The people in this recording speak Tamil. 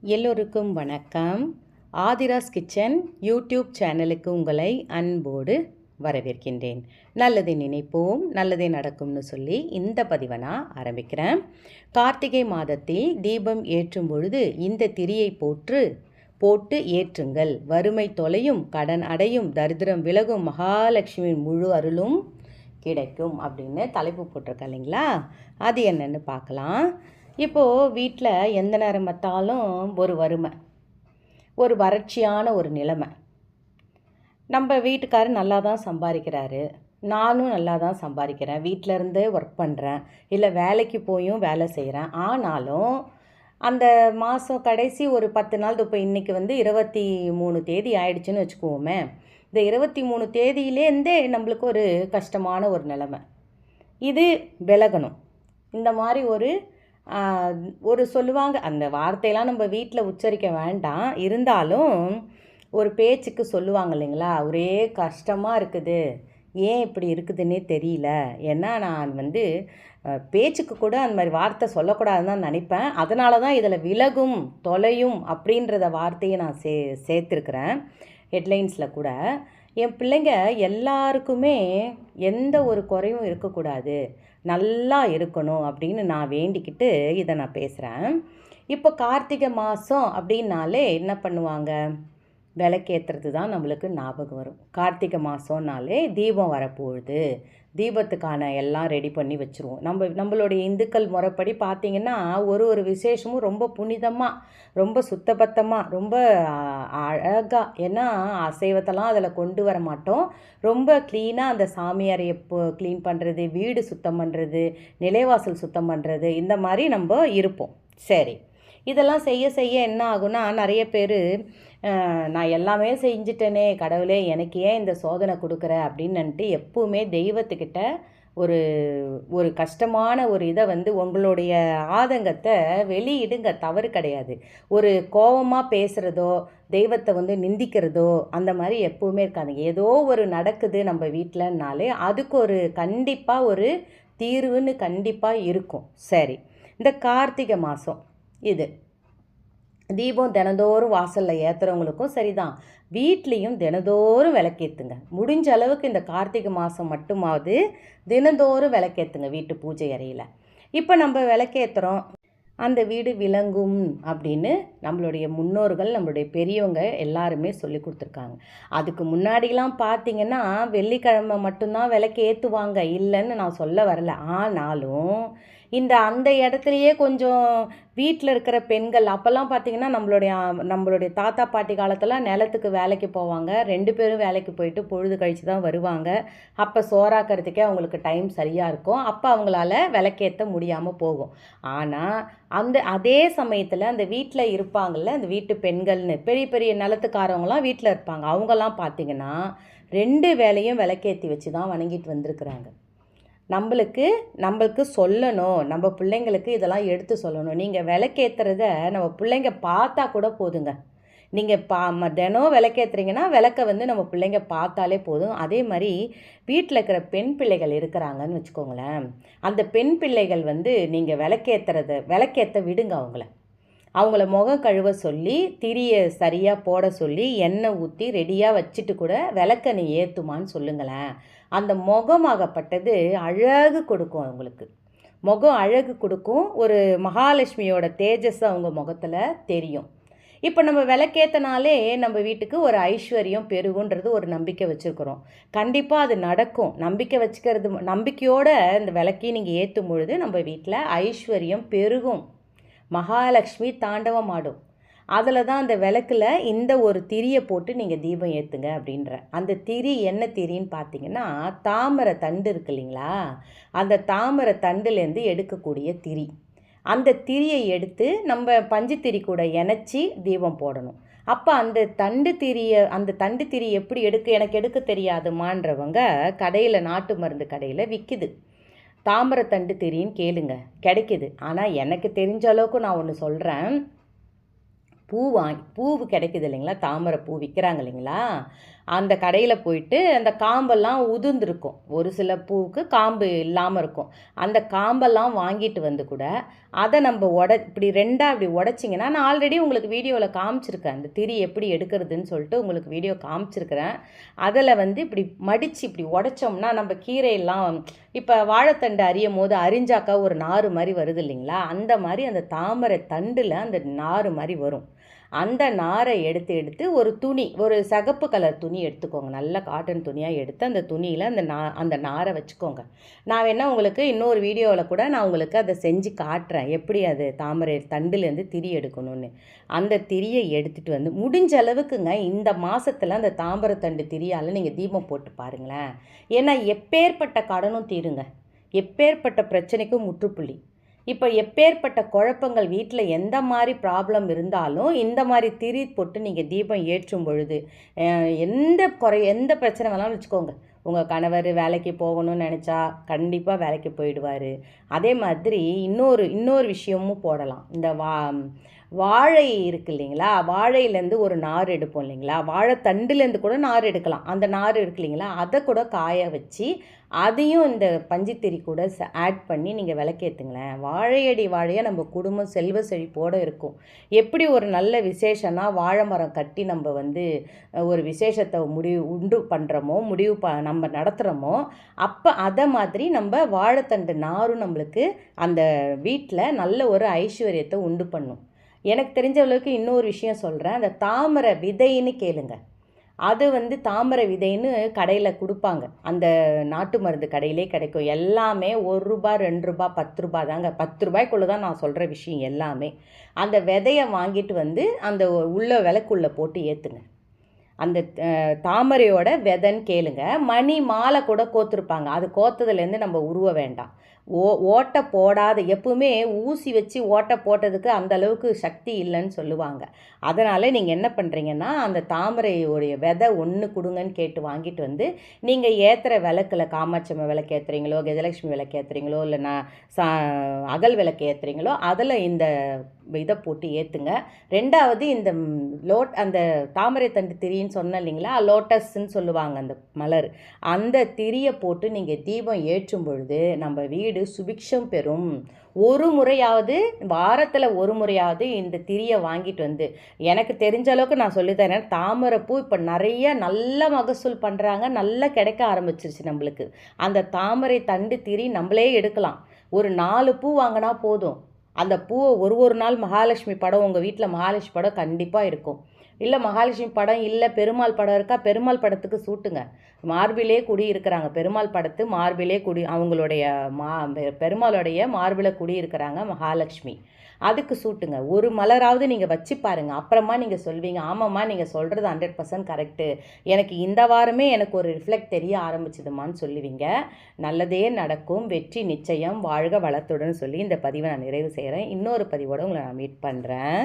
எல்லோருக்கும் வணக்கம். ஆதிராஸ் கிச்சன் யூடியூப் சேனலுக்கு உங்களை அன்போடு வரவேற்கின்றேன். நல்லதை நினைப்போம் நல்லதே நடக்கும்னு சொல்லி இந்த பதிவை நான் ஆரம்பிக்கிறேன். கார்த்திகை மாதத்தில் தீபம் ஏற்றும் பொழுது இந்த திரியை போற்று போட்டு ஏற்றுங்கள். வறுமை தொலையும் கடன் அடையும் தரித்திரம் விலகும் மகாலட்சுமியின் முழு அருளும் கிடைக்கும் அப்படின்னு தலைப்பு போட்டிருக்கா இல்லைங்களா? அது என்னென்னு பார்க்கலாம். இப்போது வீட்டில் எந்த நேரம் பார்த்தாலும் ஒரு வறுமை ஒரு வறட்சியான ஒரு நிலைமை. நம்ம வீட்டுக்காரர் நல்லா தான் சம்பாதிக்கிறாரு நானும் நல்லா தான் சம்பாதிக்கிறேன் வீட்டில் இருந்தே ஒர்க் பண்ணுறேன் இல்லை வேலைக்கு போயும் வேலை செய்கிறேன் ஆனாலும் அந்த மாதம் கடைசி ஒரு பத்து நாள் இப்போ இன்றைக்கி வந்து இருபத்தி மூணு தேதி ஆயிடுச்சுன்னு வச்சுக்குவோமே இந்த இருபத்தி மூணு தேதியிலேருந்தே நம்மளுக்கு ஒரு கஷ்டமான ஒரு நிலைமை. இது விலகணும். இந்த மாதிரி ஒரு ஒரு சொல்லுவாங்க அந்த வார்த்தையெல்லாம் நம்ம வீட்டில் உச்சரிக்க வேண்டாம். இருந்தாலும் ஒரு பேச்சுக்கு சொல்லுவாங்க இல்லைங்களா ஒரே கஷ்டமாக இருக்குது. ஏன் இப்படி இருக்குதுன்னே தெரியல. ஏன்னா நான் வந்து பேச்சுக்கு கூட அந்த மாதிரி வார்த்தை சொல்லக்கூடாதுன்னு தான் நினைப்பேன். அதனால தான் இதில் விலகும் தொலையும் அப்படின்றத வார்த்தையை நான் சே சேர்த்துருக்குறேன் ஹெட்லைன்ஸில் கூட. என் பிள்ளைங்க எல்லாருக்குமே எந்த ஒரு குறையும் இருக்கக்கூடாது. நல்லா இருக்கணும் அப்படின்னு நான் வேண்டிக்கிட்டு இதை நான் பேசுகிறேன் இப்போ கார்த்திகை மாதம் அப்படின்னாலே என்ன பண்ணுவாங்க? விளக்கேற்றுறது தான் நம்மளுக்கு ஞாபகம் வரும். கார்த்திகை மாதம்னாலே தீபம் வரப்போகுது. தீபத்துக்கான எல்லாம் ரெடி பண்ணி வச்சுருவோம். நம்ம நம்மளுடைய இந்துக்கள் முறைப்படி பார்த்திங்கன்னா ஒரு ஒரு விசேஷமும் ரொம்ப புனிதமாக ரொம்ப சுத்தபத்தமாக ரொம்ப அழகாக ஏன்னா அசைவத்தெல்லாம் அதில் கொண்டு வர மாட்டோம். ரொம்ப க்ளீனாக அந்த சாமியாரை எப்போ க்ளீன் பண்ணுறது வீடு சுத்தம் பண்ணுறது நிலைவாசல் சுத்தம் பண்ணுறது இந்த மாதிரி நம்ம இருப்போம். சரி. இதெல்லாம் செய்ய செய்ய என்ன ஆகும்னா நிறைய பேர் நான் எல்லாமே செஞ்சிட்டேனே கடவுளே எனக்கு ஏன் இந்த சோதனை கொடுக்குற? அப்படின்னுட்டு எப்பவுமே தெய்வத்துக்கிட்ட ஒரு ஒரு கஷ்டமான ஒரு இதை வந்து உங்களுடைய ஆதங்கத்தை வெளியிடுங்க தவறு கிடையாது. ஒரு கோவமாக பேசுகிறதோ தெய்வத்தை வந்து நிந்திக்கிறதோ அந்த மாதிரி எப்பவுமே இருக்காதுங்க ஏதோ ஒரு நடக்குது நம்ம வீட்டிலனாலே அதுக்கு ஒரு கண்டிப்பாக ஒரு தீர்வுன்னு கண்டிப்பாக இருக்கும். சரி இந்த கார்த்திகை மாதம் இது. தீபம் தினந்தோறும் வாசலில் ஏற்றுறவங்களுக்கும் சரிதான். வீட்லேயும் தினந்தோறும் விளக்கேற்றுங்க முடிஞ்ச அளவுக்கு இந்த கார்த்திகை மாதம் மட்டுமாவது தினந்தோறும் விளக்கேற்றுங்க வீட்டு பூஜை அறையில். இப்போ நம்ம விளக்கேற்றுறோம் அந்த வீடு விளங்கும் அப்படின்னு நம்மளுடைய முன்னோர்கள் நம்மளுடைய பெரியவங்க எல்லாருமே சொல்லி கொடுத்துருக்காங்க. அதுக்கு முன்னாடிலாம் பார்த்தீங்கன்னா வெள்ளிக்கிழமை மட்டும்தான் விளக்கு ஏற்றுவாங்க இல்லைன்னு நான் சொல்ல வரல. ஆனாலும் இந்த அந்த இடத்துலையே கொஞ்சம் வீட்டில் இருக்கிற பெண்கள் அப்போல்லாம் பார்த்தீங்கன்னா நம்மளுடைய நம்மளுடைய தாத்தா பாட்டி காலத்தில் நிலத்துக்கு வேலைக்கு போவாங்க. ரெண்டு பேரும் வேலைக்கு போயிட்டு பொழுது கழித்து தான் வருவாங்க. அப்போ சோறாக்கிறதுக்கே அவங்களுக்கு டைம் சரியாக இருக்கும். அப்போ அவங்களால விளக்கேற்ற முடியாமல் போகும். ஆனால் அந்த அதே சமயத்தில் அந்த வீட்டில் இருப்பாங்கள்ல அந்த வீட்டு பெண்கள்னு பெரிய பெரிய நிலத்துக்காரவங்களாம் வீட்டில் இருப்பாங்க. அவங்கெல்லாம் பார்த்தீங்கன்னா ரெண்டு வேலையும் விளக்கேற்றி வச்சு தான் வணங்கிட்டு வந்திருக்கிறாங்க. நம்மளுக்கு நம்மளுக்கு சொல்லணும். நம்ம பிள்ளைங்களுக்கு இதெல்லாம் எடுத்து சொல்லணும். நீங்கள் விளக்கேற்றுறத நம்ம பிள்ளைங்க பார்த்தா கூட போதுங்க. நீங்கள் பா ம தினம் விளக்கேற்றுறீங்கன்னா விளக்க வந்து நம்ம பிள்ளைங்க பார்த்தாலே போதும். அதே மாதிரி வீட்டில் இருக்கிற பெண் பிள்ளைகள் இருக்கிறாங்கன்னு வச்சுக்கோங்களேன். அந்த பெண் பிள்ளைகள் வந்து நீங்கள் விளக்கேற்றுறத விளக்கேற்ற விடுங்க அவங்கள. அவங்கள முகம் கழுவ சொல்லி திரியை சரியாக போட சொல்லி எண்ணெய் ஊற்றி ரெடியாக வச்சுட்டு கூட விளக்க நீ ஏற்றுமான்னு சொல்லுங்களேன். அந்த முகமாகப்பட்டது அழகு கொடுக்கும் அவங்களுக்கு. முகம் அழகு கொடுக்கும். ஒரு மகாலட்சுமியோட தேஜஸ் அவங்க முகத்தில் தெரியும். இப்போ நம்ம விளக்கேற்றனாலே நம்ம வீட்டுக்கு ஒரு ஐஸ்வர்யம் பெருகுன்றது ஒரு நம்பிக்கை வச்சுருக்குறோம். கண்டிப்பாக அது நடக்கும். நம்பிக்கை வச்சுக்கிறது நம்பிக்கையோடு இந்த விளக்கையும் நீங்கள் ஏற்றும் பொழுது நம்ம வீட்டில் ஐஸ்வர்யம் பெருகும். மகாலட்சுமி தாண்டவம் ஆடும். அதில் தான் அந்த விளக்கில் இந்த ஒரு திரியை போட்டு நீங்கள் தீபம் ஏற்றுங்க அப்படின்ற. அந்த திரி என்ன திரின்னு பார்த்தீங்கன்னா தாமரை தண்டு இருக்கு இல்லைங்களா? அந்த தாமரை தண்டுலேருந்து எடுக்கக்கூடிய திரி. அந்த திரியை எடுத்து நம்ம பஞ்சுத்திரி கூட இணைச்சி தீபம் போடணும். அப்போ அந்த தண்டு திரியை அந்த தண்டு திரி எப்படி எடுக்க எனக்கு எடுக்க தெரியாதுமான்றவங்க கடையில் நாட்டு மருந்து கடையில் விற்கிது தாமரைத்தண்டு தெரியும் கேளுங்க. கிடைக்குது. ஆனால் எனக்கு தெரிஞ்ச அளவுக்கு நான் ஒன்று சொல்கிறேன் பூ வாங்கி பூவு கிடைக்குது இல்லைங்களா? தாமரை பூ விற்கிறாங்க இல்லைங்களா? அந்த கடையில் போயிட்டு அந்த காம்பெல்லாம் உதிர்ந்துருக்கும். ஒரு சில பூவுக்கு காம்பு இல்லாமல் இருக்கும். அந்த காம்பெல்லாம் வாங்கிட்டு வந்து கூட அதை நம்ம உட இப்படி ரெண்டாக இப்படி உடச்சிங்கன்னா நான் ஆல்ரெடி உங்களுக்கு வீடியோவில் காமிச்சிருக்கேன். அந்த திரி எப்படி எடுக்கிறதுன்னு சொல்லிட்டு உங்களுக்கு வீடியோ காமிச்சிருக்கிறேன். அதில் வந்து இப்படி மடித்து இப்படி உடைச்சோம்னா நம்ம கீரையெல்லாம் இப்போ வாழைத்தண்டு அறியும் போது அரிஞ்சாக்கா ஒரு நாறு மாதிரி வருது இல்லைங்களா? அந்த மாதிரி அந்த தாமரை தண்டில் அந்த நாறு மாதிரி வரும். அந்த நாரை எடுத்து எடுத்து ஒரு துணி ஒரு சகப்பு கலர் துணி எடுத்துக்கோங்க. நல்ல காட்டன் துணியாக எடுத்து அந்த துணியில் அந்த நா அந்த நாரை வச்சுக்கோங்க. நான் வேணால் உங்களுக்கு இன்னொரு வீடியோவில் கூட நான் உங்களுக்கு அதை செஞ்சு காட்டுறேன். எப்படி அது தாமரை தண்டுலேருந்து திரி எடுக்கணும்னு. அந்த திரியை எடுத்துகிட்டு வந்து முடிஞ்ச அளவுக்குங்க இந்த மாதத்தில் அந்த தாமரத்தண்டு திரியால் நீங்கள் தீபம் போட்டு பாருங்களேன். ஏன்னா எப்பேற்பட்ட கடனும் தீருங்க. எப்பேற்பட்ட பிரச்சனைக்கும் முற்றுப்புள்ளி. இப்போ எப்பேற்பட்ட குழப்பங்கள் வீட்டில் எந்த மாதிரி ப்ராப்ளம் இருந்தாலும் இந்த மாதிரி திரி போட்டு நீங்கள் தீபம் ஏற்றும் பொழுது எந்த குறை எந்த பிரச்சனை வேணாலும் வச்சுக்கோங்க. உங்கள் கணவர் வேலைக்கு போகணும்னு நினச்சா கண்டிப்பாக வேலைக்கு போயிடுவார். அதே மாதிரி இன்னொரு இன்னொரு விஷயமும் போடலாம். இந்த வா வாழை இருக்குது இல்லைங்களா? வாழையிலேருந்து ஒரு நார் எடுப்போம் இல்லைங்களா? வாழைத்தண்டுலேருந்து கூட நார் எடுக்கலாம். அந்த நார் இருக்கு இல்லைங்களா? அதை கூட காய வச்சு அதையும் இந்த பஞ்சித்திரி கூட ஆட் பண்ணி நீங்கள் விளக்கேற்றுங்களேன் வாழையடி வாழையாக நம்ம குடும்பம் செல்வ செழிப்போடு இருக்கும். எப்படி ஒரு நல்ல விசேஷம்னா வாழை மரம் கட்டி நம்ம வந்து ஒரு விசேஷத்தை முடிவு உண்டு பண்ணுறோமோ முடிவு ப நம்ம நடத்துகிறோமோ அப்போ அதை மாதிரி நம்ம வாழைத்தண்டு நாரும் நம்மளுக்கு அந்த வீட்டில் நல்ல ஒரு ஐஸ்வர்யத்தை உண்டு பண்ணும். எனக்கு தெரிஞ்ச அளவுக்கு இன்னொரு விஷயம் சொல்கிறேன் அந்த தாமரை விதைன்னு கேளுங்க. அது வந்து தாமரை விதைன்னு கடையில் கொடுப்பாங்க. அந்த நாட்டு மருந்து கடையிலே கிடைக்கும். எல்லாமே ஒரு ரூபா ரெண்டு ரூபா பத்து ரூபா தாங்க. பத்து ரூபாய்க்குள்ளே தான் நான் சொல்கிற விஷயம் எல்லாமே. அந்த விதையை வாங்கிட்டு வந்து அந்த உள்ள விளக்குள்ளே போட்டு ஏற்றுங்க அந்த தாமரையோட விதைன்னு கேளுங்க. மணி மாலை கூட கோத்துருப்பாங்க. அது கோத்ததுலேருந்து நம்ம உருவ வேண்டாம். ஓ ஓட்டை போடாத எப்பவுமே ஊசி வச்சு ஓட்டை போட்டதுக்கு அந்த அளவுக்கு சக்தி இல்லைன்னு சொல்லுவாங்க. அதனால் நீங்கள் என்ன பண்ணுறீங்கன்னா அந்த தாமரையோடைய விதை ஒன்று கொடுங்கன்னு கேட்டு வாங்கிட்டு வந்து நீங்கள் ஏற்றுற விளக்கில் காமாட்சம்ம விளக்கு ஏற்றுறீங்களோ கஜலட்சுமி விளக்கு ஏற்றுறீங்களோ இல்லை நான் சா அகல் விளக்கு ஏற்றுறீங்களோ அதில் இந்த இதை போட்டு ஏற்றுங்க ரெண்டாவது இந்த லோட் அந்த தாமரை தண்டு திரின்னு சொன்ன இல்லைங்களா? லோட்டஸ்ன்னு சொல்லுவாங்க அந்த மலர். அந்த திரியை போட்டு நீங்கள் தீபம் ஏற்றும் பொழுது நம்ம வீடு சுபிக்ஷம் பெறும். ஒரு முறையாவது வாரத்தில் ஒரு முறையாவது இந்த திரியை வாங்கிட்டு வந்து எனக்கு தெரிஞ்ச அளவுக்கு நான் சொல்லித்தரேன். தாமரைப்பூ இப்போ நிறைய நல்ல மகசூல் பண்ணுறாங்க நல்லா கிடைக்க ஆரம்பிச்சிருச்சு நம்மளுக்கு. அந்த தாமரை தண்டு திரி நம்மளே எடுக்கலாம். ஒரு நாலு பூ வாங்கினா போதும். அந்த பூவை ஒரு ஒரு நாள் மகாலட்சுமி படம் உங்கள் வீட்டில் மகாலட்சுமி படம் கண்டிப்பாக இருக்கும். இல்லை மகாலட்சுமி படம் இல்லை பெருமாள் படம் இருக்கா? பெருமாள் படத்துக்கு சூட்டுங்க. மார்பிலே குடி இருக்கிறாங்க பெருமாள் படத்து மார்பிலே குடி அவங்களுடைய மா பெருமாளுடைய மார்பில் குடி இருக்கிறாங்க மகாலட்சுமி. அதுக்கு சூட்டுங்க. ஒரு மலராவது நீங்கள் வச்சு பாருங்கள் அப்புறமா நீங்கள் சொல்வீங்க. ஆமாம்மா நீங்கள் சொல்கிறது ஹண்ட்ரட் பர்சன்ட் கரெக்டு எனக்கு இந்த வாரமே எனக்கு ஒரு ரிஃப்ளெக்ட் தெரிய ஆரம்பிச்சதுமான்னு சொல்லுவீங்க. நல்லதே நடக்கும். வெற்றி நிச்சயம். வாழ்க வளத்துடன் சொல்லி இந்த பதிவை நான் நிறைவு செய்கிறேன் இன்னொரு பதிவோடு உங்களை நான் மீட் பண்ணுறேன்